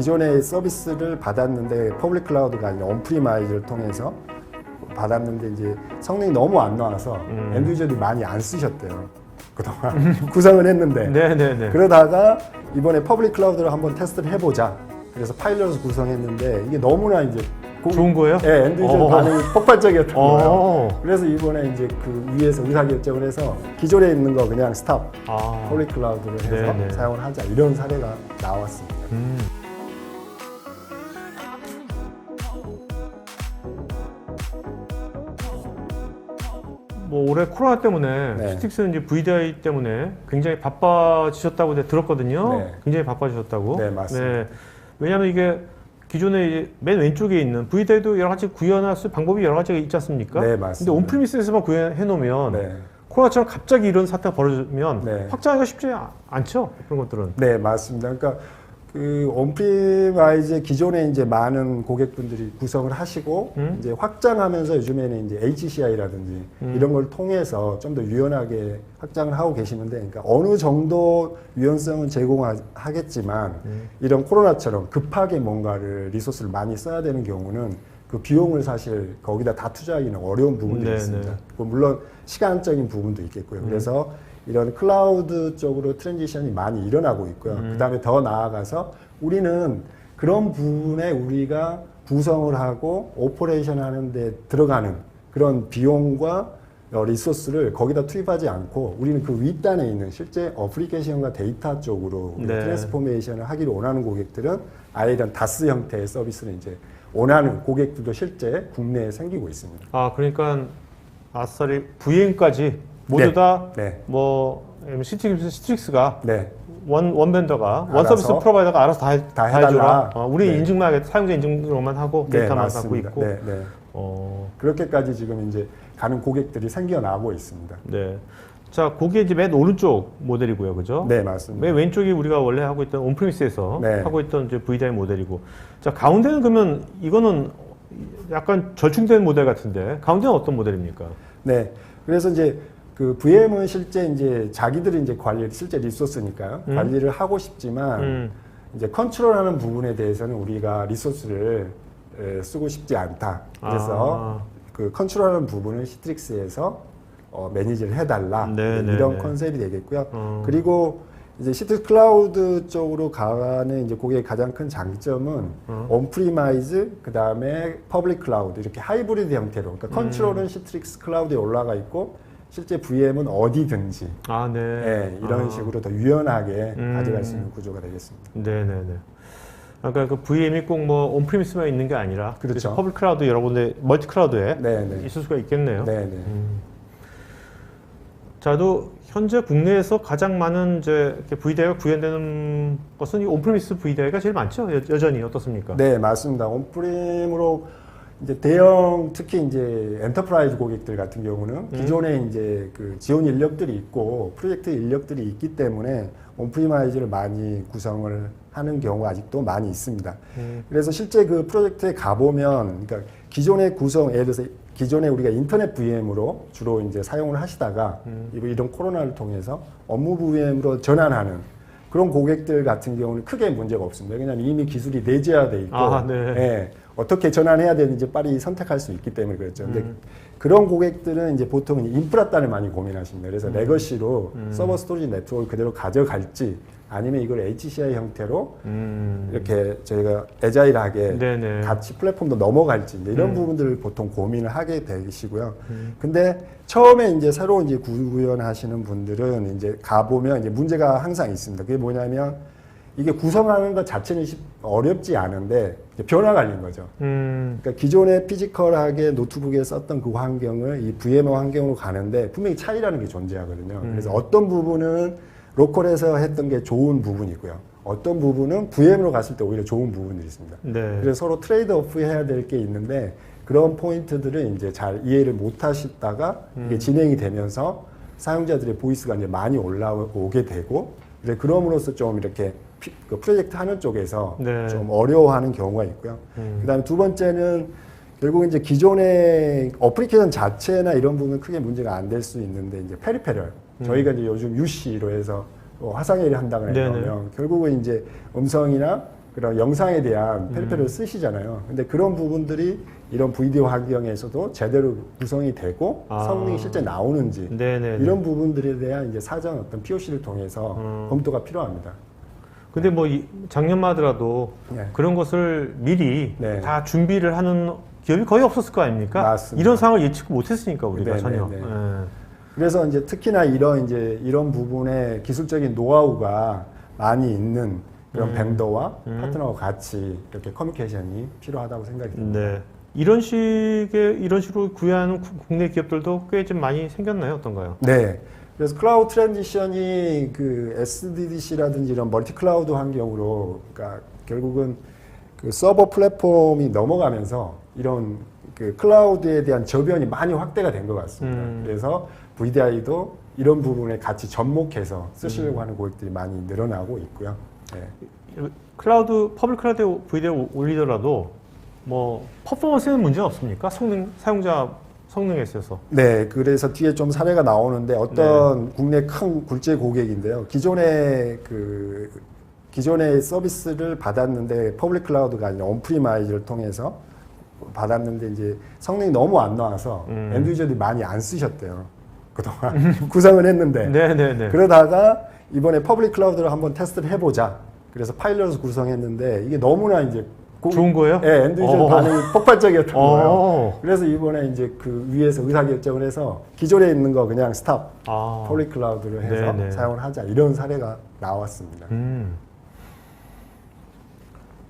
기존의 서비스를 받았는데 퍼블릭 클라우드가 아니라 온프리마이즈를 통해서 받았는데 이제 성능이 너무 안 나와서 음. 엔드 유저들이 많이 안 쓰셨대요. 그동안 구성을 했는데 네네네. 그러다가 이번에 퍼블릭 클라우드를 한번 테스트를 해보자. 그래서 파일럿을 구성했는데 이게 너무나 이제 고- 좋은 거예요? 예, 엔드 유저 어. 반응이 폭발적이었던 거예요. 어. 그래서 이번에 이제 그 위에서 의사결정을 해서 기존에 있는 거 그냥 스탑 아. 퍼블릭 클라우드를 해서 네네. 사용을 하자 이런 사례가 나왔습니다. 음. 뭐 올해 코로나 때문에 네. 시틱스는 이제 VDI 때문에 굉장히 바빠지셨다고 내가 들었거든요. 네. 굉장히 바빠지셨다고. 네, 맞습니다. 왜냐하면 이게 기존에 이제 맨 왼쪽에 있는 VDI도 여러 가지 구현할 수 방법이 여러 가지가 있지 않습니까? 네, 근데 맞습니다. 온프리미스에서만 구현해 놓으면 네. 코로나처럼 갑자기 이런 사태가 벌어지면 네. 확장하기가 쉽지 아- 않죠. 그런 것들은. 네, 맞습니다. 그러니까 그 온프리마이즈 기존에 이제 많은 고객분들이 구성을 하시고 음. 이제 확장하면서 요즘에는 이제 HCI라든지 음. 이런 걸 통해서 좀 더 유연하게 확장을 하고 계시는데, 그러니까 어느 정도 유연성은 제공하겠지만 음. 이런 코로나처럼 급하게 뭔가를 리소스를 많이 써야 되는 경우는 그 비용을 사실 거기다 다 투자하기는 어려운 부분도 네, 있습니다. 네. 그 물론 시간적인 부분도 있겠고요. 음. 그래서 이런 클라우드 쪽으로 트랜지션이 많이 일어나고 있고요. 음. 그 다음에 더 나아가서 우리는 그런 부분에 우리가 구성을 하고 오퍼레이션 하는데 들어가는 그런 비용과 어, 리소스를 거기다 투입하지 않고 우리는 그 윗단에 있는 실제 어플리케이션과 데이터 쪽으로 네. 트랜스포메이션을 하기를 원하는 고객들은 아예 이런 다스 형태의 서비스를 이제 원하는 고객들도 실제 국내에 생기고 있습니다. 아 그러니까 아싸리 VM까지 모두 네. 다 네. 뭐 시트릭스, 시트릭스가 네. 원, 원 벤더가 원 서비스 프로바이더가 알아서 다, 해- 다. 해달라. 어, 우리 네. 인증만 하겠다. 사용자 인증으로만 하고 네, 데이터만 갖고. 있고. 어, 그렇게까지 지금 이제 가는 고객들이 생겨나고 있습니다. 네. 자, 그게 이제 맨 오른쪽 모델이고요, 그죠? 네, 맞습니다. 맨 왼쪽이 우리가 원래 하고 있던 온프리미스에서 네. 하고 있던 이제 VDI 모델이고, 자 가운데는 그러면 이거는 약간 절충된 모델 같은데 가운데는 어떤 모델입니까? 네. 그래서 이제 그 VM은 실제 이제 자기들이 이제 관리, 실제 리소스니까요. 음. 관리를 하고 싶지만 음, 이제 컨트롤하는 부분에 대해서는 우리가 리소스를 에, 쓰고 싶지 않다. 그래서 아. 그 컨트롤하는 부분을 시트릭스에서 어, 매니지를 해달라. 네, 네, 이런 네. 컨셉이 되겠고요. 어. 그리고 이제 시트 클라우드 쪽으로 가는 이제 고객의 가장 큰 장점은 어. 온프리마이즈 그 다음에 퍼블릭 클라우드 이렇게 하이브리드 형태로 그러니까 컨트롤은 시트릭스 클라우드에 올라가 있고 실제 VM은 어디든지 아, 네. 예, 이런 아. 식으로 더 유연하게 음. 가져갈 수 있는 구조가 되겠습니다. 네네네. 아까 그 VM이 꼭 뭐 온프리미스만 있는 게 아니라 그렇죠. 퍼블릭 클라우드 여러 군데 멀티 클라우드에 네, 네. 있을 수가 있겠네요. 네, 네. 음. 자도 현재 국내에서 가장 많은 이제 이렇게 VDI가 구현되는 것은 이 온프리미스 VDI가 제일 많죠. 여, 여전히 어떻습니까? 네, 맞습니다. 온프림으로 이제 대형 특히 이제 엔터프라이즈 고객들 같은 경우는 음. 기존에 이제 그 지원 인력들이 있고 프로젝트 인력들이 있기 때문에 온프리마이즈를 많이 구성을 하는 경우가 아직도 많이 있습니다. 음. 그래서 실제 그 프로젝트에 가보면, 그러니까 기존의 구성, 예를 들어서 기존에 우리가 인터넷 VM으로 주로 이제 사용을 하시다가 음. 이런 코로나를 통해서 업무 VM으로 전환하는 그런 고객들 같은 경우는 크게 문제가 없습니다. 왜냐하면 이미 기술이 내재화돼 있고, 아, 네. 예, 어떻게 전환해야 되는지 빨리 선택할 수 있기 때문에 그렇죠. 근데 음. 그런 고객들은 이제 보통 인프라 단을 많이 고민하십니다. 음. 그래서 레거시로 서버 스토리지 네트워크를 그대로 가져갈지 아니면 이걸 HCI 형태로 음. 이렇게 저희가 애자일하게 네네. 같이 플랫폼도 넘어갈지 이런 음. 부분들을 보통 고민을 하게 되시고요. 음. 근데 처음에 이제 새로 이제 구현하시는 분들은 이제 가보면 이제 문제가 항상 있습니다. 그게 뭐냐면 이게 구성하는 것 자체는 쉽- 어렵지 않은데 이제 변화 갈린 거죠. 음. 그러니까 기존에 피지컬하게 노트북에 썼던 그 환경을 이 VM 환경으로 가는데 분명히 차이라는 게 존재하거든요. 음. 그래서 어떤 부분은 로컬에서 했던 게 좋은 부분이고요. 어떤 부분은 VM으로 갔을 때 오히려 좋은 부분들이 있습니다. 네. 그래서 서로 트레이드 오프 해야 될 게 있는데 그런 포인트들을 이제 잘 이해를 못 하시다가 음. 이게 진행이 되면서 사용자들의 보이스가 이제 많이 올라오게 되고 그럼으로써 좀 이렇게 피- 그 프로젝트 하는 쪽에서 네. 좀 어려워하는 경우가 있고요. 음. 그다음에 두 번째는 결국 이제 기존의 어플리케이션 자체나 이런 부분은 크게 문제가 안 될 수 있는데 이제 페리페럴 저희가 이제 요즘 UC로 해서 뭐 화상회의를 한다거나. 이러면 결국은 이제 음성이나 그런 영상에 대한 페리페리를 쓰시잖아요. 근데 그런 부분들이 이런 비디오 환경에서도 제대로 구성이 되고 아. 성능이 실제 나오는지 네네. 이런 부분들에 대한 이제 사전 어떤 POC를 통해서 음. 검토가 필요합니다. 근데 뭐 이- 작년마더라도 네. 그런 것을 미리 네. 다 준비를 하는 기업이 거의 없었을 거 아닙니까? 맞습니다. 이런 상황을 예측 못했으니까 우리가 네, 전혀. 네, 네. 예. 그래서 이제 특히나 이런 이제 이런 부분에 기술적인 노하우가 많이 있는 그런 음. 벤더와 음. 파트너와 같이 이렇게 커뮤니케이션이 필요하다고 생각이 듭니다. 네. 이런 식의 이런 식으로 구현하는 구- 국내 기업들도 꽤 좀 많이 생겼나요? 어떤가요? 네. 그래서 클라우드 트랜지션이 그 SDDC라든지 이런 멀티 클라우드 환경으로 그러니까 결국은 그 서버 플랫폼이 넘어가면서 이런 그 클라우드에 대한 저변이 많이 확대가 된 것 같습니다. 음. 그래서 VDI도 이런 부분에 같이 접목해서 쓰시려고 음. 하는 고객들이 많이 늘어나고 있고요. 네. 클라우드 퍼블릭 클라우드 VD를 올리더라도 뭐 퍼포먼스에는 문제가 없습니까? 성능 사용자 성능에 있어서. 네, 그래서 뒤에 좀 사례가 나오는데 네. 어떤 국내 큰 굴제 고객인데요. 기존의 그 기존의 서비스를 받았는데 퍼블릭 클라우드가 아니라 온프리마이즈를 통해서 받았는데 이제 성능이 너무 안 나와서 음. 엔드 유저들이 많이 안 쓰셨대요. 그동안 구상을 했는데 네, 네, 네. 그러다가 이번에 퍼블릭 클라우드를 한번 테스트를 해보자. 그래서 파일럿을 구성했는데 이게 너무나 이제 고- 좋은 거예요? 네, 엔드 유저 어. 반응이 폭발적이었던 거예요. 어. 그래서 이번에 이제 그 위에서 의사결정을 해서 기존에 있는 거 그냥 스탑 아. 퍼블릭 클라우드를 해서 네네. 사용을 하자 이런 사례가 나왔습니다. 음.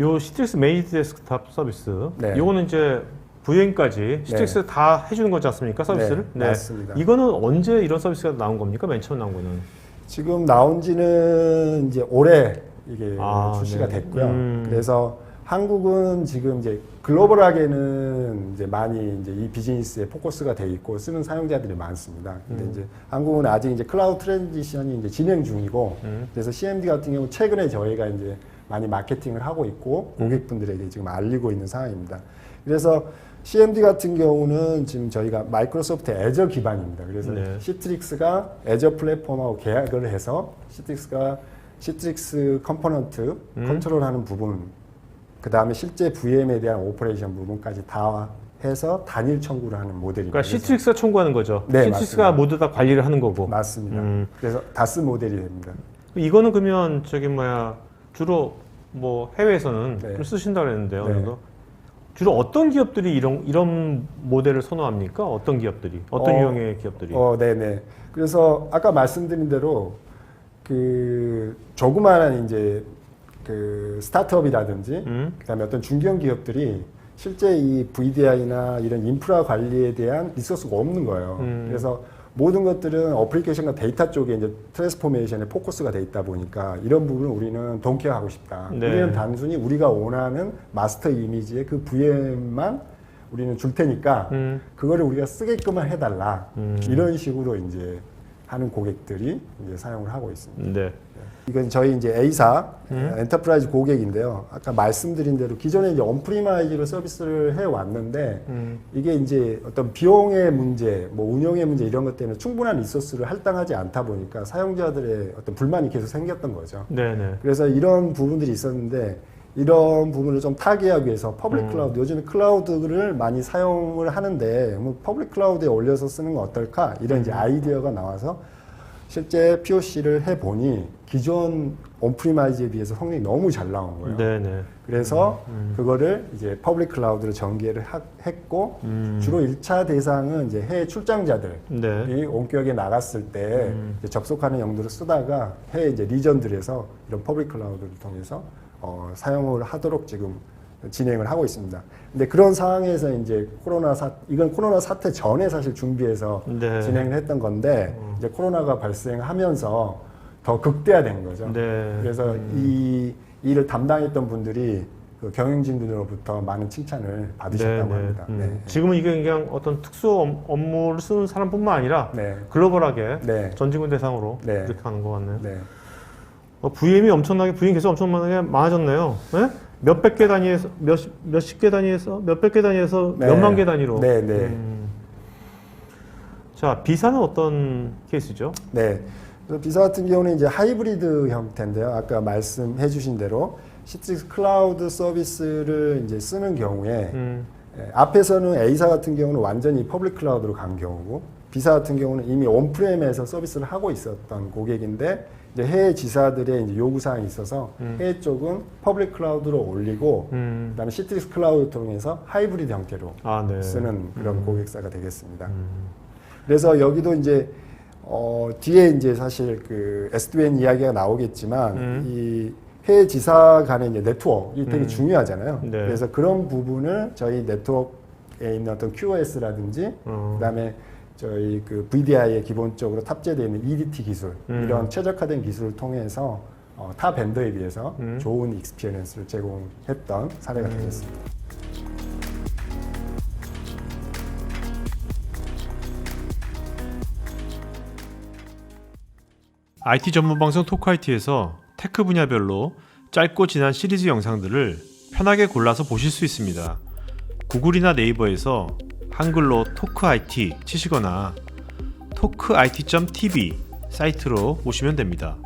요 시트릭스 메이드 데스크탑 서비스. 네. 요거는 이제 VM까지 시트릭스 다 해주는 거지 않습니까? 서비스를? 네, 맞습니다. 이거는 언제 이런 서비스가 나온 겁니까? 맨 처음 나온 거는. 지금 나온 지는 이제 올해 이게 아, 출시가 네. 됐고요. 음. 그래서 한국은 지금 이제 글로벌하게는 이제 많이 이제 이 비즈니스에 포커스가 돼 있고 쓰는 사용자들이 많습니다. 근데 음. 이제 한국은 아직 이제 클라우드 트랜지션이 이제 진행 중이고 음. 그래서 CMD 같은 경우 최근에 저희가 이제 많이 마케팅을 하고 있고 음. 고객분들에게 지금 알리고 있는 상황입니다. 그래서 CMD 같은 경우는 지금 저희가 마이크로소프트 애저 기반입니다. 그래서 네. 시트릭스가 애저 플랫폼하고 계약을 해서 시트릭스가 시트릭스 컴포넌트 음. 컨트롤하는 부분, 그 다음에 실제 VM에 대한 오퍼레이션 부분까지 다 해서 단일 청구를 하는 모델입니다. 그러니까 시트릭스가 청구하는 거죠. 네, 시트릭스가 맞습니다. 모두 다 관리를 하는 거고. 맞습니다. 음. 그래서 다스 모델이 됩니다. 이거는 그러면 저기 뭐야 주로 뭐 해외에서는 네. 좀 쓰신다 그랬는데요. 네. 주로 어떤 기업들이 이런 이런 모델을 선호합니까? 어떤 기업들이? 어떤 어, 유형의 기업들이? 어, 네네. 그래서 아까 말씀드린 대로 그 조그마한 이제 그 스타트업이라든지 음? 그다음에 어떤 중견 기업들이 실제 이 VDI나 이런 인프라 관리에 대한 리소스가 없는 거예요. 음. 그래서 모든 것들은 어플리케이션과 데이터 쪽에 이제 트랜스포메이션에 포커스가 돼 있다 보니까 이런 부분을 우리는 동케어하고 싶다. 네. 우리는 단순히 우리가 원하는 마스터 이미지의 그 VM만 우리는 줄 테니까 음. 그거를 우리가 쓰게끔만 해달라. 음. 이런 식으로 이제 하는 고객들이 이제 사용을 하고 있습니다. 네. 이건 저희 이제 A사 음. 엔터프라이즈 고객인데요. 아까 말씀드린 대로 기존에 이제 온프리마이즈로 서비스를 해 왔는데 음. 이게 이제 어떤 비용의 문제, 뭐 운영의 문제 이런 것 때문에 충분한 리소스를 할당하지 않다 보니까 사용자들의 어떤 불만이 계속 생겼던 거죠. 네, 네. 그래서 이런 부분들이 있었는데 이런 부분을 좀 타개하기 위해서 퍼블릭 음. 클라우드 요즘에 클라우드를 많이 사용을 하는데 뭐 퍼블릭 클라우드에 올려서 쓰는 건 어떨까 이런 음. 이제 아이디어가 나와서 실제 POC를 해 보니 기존 온프리마이즈에 비해서 성능이 너무 잘 나온 거예요. 네, 네. 그래서 음. 그거를 이제 퍼블릭 클라우드로 전개를 하- 했고 음. 주로 1차 대상은 이제 해외 출장자들 네. 이 온격에 나갔을 때 음. 접속하는 용도로 쓰다가 해외 이제 리전들에서 이런 퍼블릭 클라우드를 통해서 어, 사용을 하도록 지금 진행을 하고 있습니다. 근데 그런 상황에서 이제 코로나 사 이건 코로나 사태 전에 사실 준비해서 네. 진행을 했던 건데 어. 이제 코로나가 발생하면서 더 극대화된 거죠. 네. 그래서 음. 이 일을 담당했던 분들이 그 경영진들로부터 많은 칭찬을 받으셨다고 합니다. 음. 네. 지금은 이게 그냥 어떤 특수 업- 업무를 쓰는 사람뿐만 아니라 네. 글로벌하게 네. 전직원 대상으로 네. 이렇게 하는 것 같네요. VM이 엄청나게 VM 계속 엄청나게 많아졌네요. 네? 몇백 개 단위에서 몇 몇십 개 단위에서 몇백 개 단위에서 네. 몇만 개 단위로. 네, 네. 음. 자 비사는 어떤 케이스죠? 네. 비사 같은 경우는 이제 하이브리드 형태인데요. 아까 말씀해 주신 대로 시트릭스 클라우드 서비스를 이제 쓰는 경우에 음, 예, 앞에서는 A사 같은 경우는 완전히 퍼블릭 클라우드로 간 경우고 B사 같은 경우는 이미 온프렘에서 서비스를 하고 있었던 고객인데 이제 해외 지사들의 이제 요구 사항이 있어서 음. 해외 쪽은 퍼블릭 클라우드로 올리고 음. 그다음에 시트릭스 클라우드 통해서 하이브리드 형태로 아, 네. 쓰는 그런 음. 고객사가 되겠습니다. 음. 그래서 여기도 이제 어, 뒤에 이제 사실 그 S2N 이야기가 나오겠지만 음. 이 해외 지사 간의 이제 네트워크가 되게 음. 중요하잖아요. 네. 그래서 그런 부분을 저희 네트워크에 있는 어떤 QoS라든지 어. 그다음에 저희 그 VDI에 기본적으로 탑재되어 있는 EDT 기술 음. 이런 최적화된 기술을 통해서 어, 타 밴더에 비해서 음. 좋은 익스피리언스를 제공했던 사례가 음. 되겠습니다. IT 전문 방송 토크IT에서 테크 분야별로 짧고 진한 시리즈 영상들을 편하게 골라서 보실 수 있습니다. 구글이나 네이버에서 한글로 토크IT 치시거나 토크IT.tv 사이트로 오시면 됩니다.